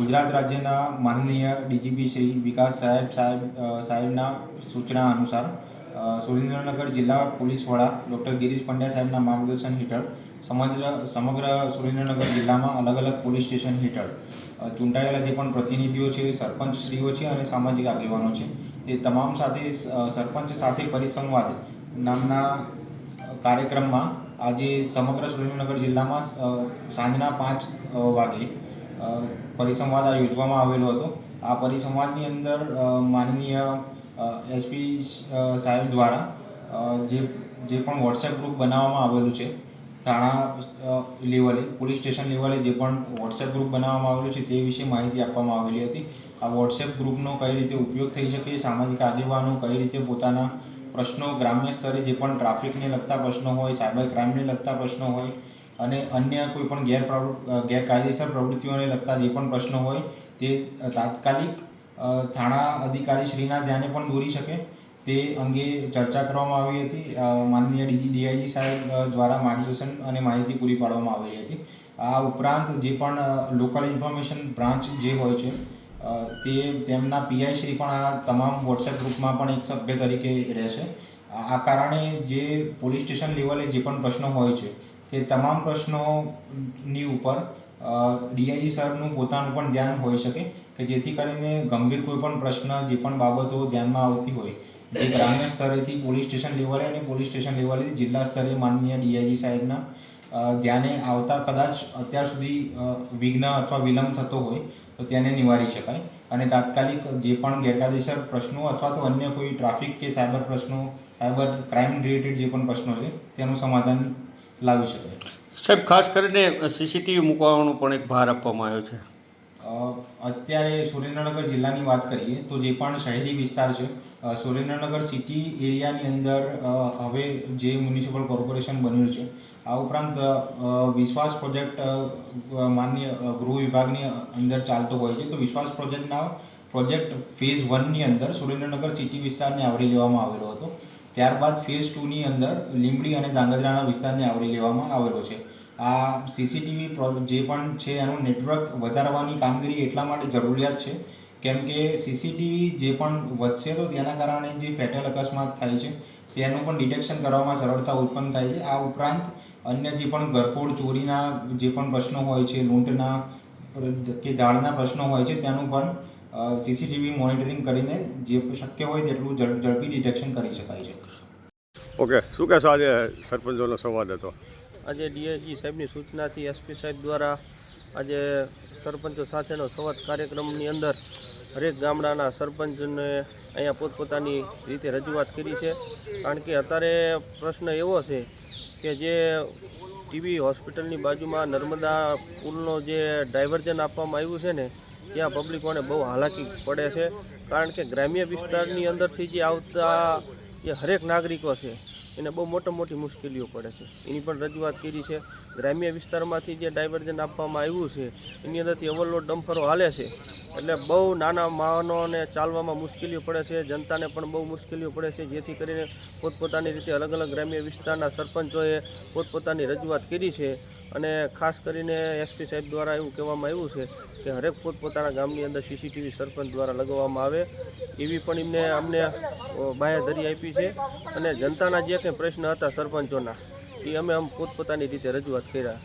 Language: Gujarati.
ગુજરાત રાજ્યના માનનીય ડીજીપી શ્રી વિકાસ સાહેબ સાહેબ સાહેબના સૂચના અનુસાર સુરેન્દ્રનગર જિલ્લા પોલીસ વડા ડૉક્ટર ગિરીશ પંડ્યા સાહેબના માર્ગદર્શન હેઠળ સમગ્ર સમગ્ર સુરેન્દ્રનગર જિલ્લામાં અલગ અલગ પોલીસ સ્ટેશન હેઠળ ચૂંટાયેલા જે પણ પ્રતિનિધિઓ છે, સરપંચશ્રીઓ છે અને સામાજિક આગેવાનો છે, તે તમામ સાથે સરપંચ સાથે પરિસંવાદ નામના કાર્યક્રમમાં આજે સમગ્ર સુરેન્દ્રનગર જિલ્લામાં સાંજના પાંચ વાગે પરિસંવાદ આ યોજવામાં આવેલો હતો. આ પરિસંવાદની અંદર માનનીય એસપી સાહેબ દ્વારા જે જે પણ વોટ્સએપ ગ્રુપ બનાવવામાં આવેલું છે, થાણા લેવલે, પોલીસ સ્ટેશન લેવલે જે પણ વોટ્સએપ ગ્રુપ બનાવવામાં આવેલું છે તે વિશે માહિતી આપવામાં આવેલી હતી. આ વોટ્સએપ ગ્રુપનો કઈ રીતે ઉપયોગ થઈ શકે, સામાજિક આગેવાનો કઈ રીતે પોતાના પ્રશ્નો ગ્રામ્ય સ્તરે જે પણ ટ્રાફિકને લગતા પ્રશ્નો હોય, સાયબર ક્રાઇમને લગતા પ્રશ્નો હોય અને અન્ય કોઈ પણ ગેર ગેરકાયદેસર પ્રવૃત્તિઓને લગતા જે પણ પ્રશ્નો હોય તે તાત્કાલિક થાણા અધિકારીશ્રીના ધ્યાને પણ દોરી શકે. તે અંગે ચર્ચા કરવામાં આવી હતી. માનનીય ડીજી ડીઆઈજી સાહેબ દ્વારા માર્ગદર્શન અને માહિતી પૂરી પાડવામાં આવેલી હતી. આ ઉપરાંત જે પણ લોકલ ઇન્ફોર્મેશન બ્રાન્ચ જે હોય છે તે તેમના પીઆઈ શ્રી પણ આ તમામ વોટ્સએપ ગ્રુપમાં પણ એક સભ્ય તરીકે રહેશે. આ કારણે જે પોલીસ સ્ટેશન લેવલે જે પણ પ્રશ્નો હોય છે તે તમામ પ્રશ્નોની ઉપર ડીઆઈજી સાહેબનું પોતાનું પણ ધ્યાન હોઈ શકે કે જેથી કરીને ગંભીર કોઈ પણ પ્રશ્ન, જે પણ બાબતો ધ્યાનમાં આવતી હોય, જે ગ્રામ્ય સ્તરેથી પોલીસ સ્ટેશન લેવલે અને પોલીસ સ્ટેશન લેવલેથી જિલ્લા સ્તરે માનનીય ડીઆઈજી સાહેબના ધ્યાને આવતા કદાચ અત્યાર સુધી વિઘ્ન અથવા વિલંબ થતો હોય, તો તેને નિવારી શકાય. અને તાત્કાલિક જે પણ ગેરકાયદેસર પ્રશ્નો અથવા તો અન્ય કોઈ ટ્રાફિક કે સાયબર પ્રશ્નો, સાયબર ક્રાઇમ રિલેટેડ જે પણ પ્રશ્નો છે, તેનું સમાધાન લાવી શકાય સાહેબ ખાસ કરીને સીસીટીવી મૂકવાનો પણ એક ભાર આપવામાં આવ્યો છે. અત્યારે સુરેન્દ્રનગર જિલ્લાની વાત કરીએ તો જે પણ શહેરી વિસ્તાર છે સુરેન્દ્રનગર સિટી એરિયાની અંદર હવે જે મ્યુનિસિપલ કોર્પોરેશન બન્યું છે આ ઉપરાંત વિશ્વાસ પ્રોજેક્ટ માન્ય ગૃહ વિભાગની અંદર ચાલતો હોય છે તો વિશ્વાસ પ્રોજેક્ટના પ્રોજેક્ટ ફેઝ વનની અંદર સુરેન્દ્રનગર સિટી વિસ્તારને આવરી લેવામાં આવેલો હતો. ત્યારબાદ ફેઝ ટુની અંદર લીંબડી અને ધાંગધ્રાના વિસ્તારને આવરી લેવામાં આવેલો છે. આ સીસીટીવી જે પણ છે, એનું નેટવર્ક વધારવાની કામગીરી એટલા માટે જરૂરિયાત છે, કેમ કે સીસીટીવી જે પણ વધશે તો તેના કારણે જે ફેટલ અકસ્માત થાય છે, તેનું પણ ડિટેક્શન કરવામાં સરળતા ઉત્પન્ન થાય છે. આ ઉપરાંત અન્ય જે પણ ગરફોડ ચોરીના જે પણ પ્રશ્નો હોય છે, લૂંટના, કે દાળના પ્રશ્નો હોય છે, તેનું પણ સીસીટીવી મોનિટરિંગ કરીને જે શક્ય હોય તેટલું ઝડપી ડિટેક્શન કરી શકાય છે. ઓકે શું કહેશો આજે સરપંચોનો સંવાદ હતો? આજે ડીએસજી સાહેબની સૂચનાથી એસપી સાહેબ દ્વારા આજે સરપંચો સાથેનો સંવાદ કાર્યક્રમની અંદર હરેક ગામડાના સરપંચને અહીંયા પોતપોતાની રીતે રજૂઆત કરી છે. કારણ કે અત્યારે પ્રશ્ન એવો છે કે જે ટીબી હોસ્પિટલની બાજુમાં નર્મદા પુલનો જે ડાયવર્ઝન આપવામાં આવ્યું છે ને ત્યાં પબ્લિકોને બહુ હાલાકી પડે છે. કારણ કે ગ્રામ્ય વિસ્તારની અંદરથી જે આવતા જે હરેક નાગરિકો છે, એને બહુ મોટી મોટી મુશ્કેલીઓ પડે છે. એની પણ રજૂઆત કરી છે. ગ્રામ્ય વિસ્તારમાંથી જે ડાયવર્ઝન આપવામાં આવ્યું છે, એની અંદરથી ઓવરલોડ ડમ્ફરો હાલે છે. એટલે બહુ નાના વાહનોને ચાલવામાં મુશ્કેલીઓ પડે છે. જનતાને પણ બહુ મુશ્કેલીઓ પડે છે. જેથી કરીને પોતપોતાની રીતે અલગ અલગ ગ્રામ્ય વિસ્તારના સરપંચોએ પોતપોતાની રજૂઆત કરી છે. અને ખાસ કરીને એસપી સાહેબ દ્વારા એવું કહેવામાં આવ્યું છે કે હરેક પોતપોતાના ગામની અંદર સીસીટીવી સરપંચ દ્વારા લગાવવામાં આવે એવી પણ એમને અમને અ, આપી છે અને જનતાના જે કંઈ પ્રશ્ન હતા સરપંચોના એ અમે આમ પોતપોતાની રીતે રજૂઆત કર્યા.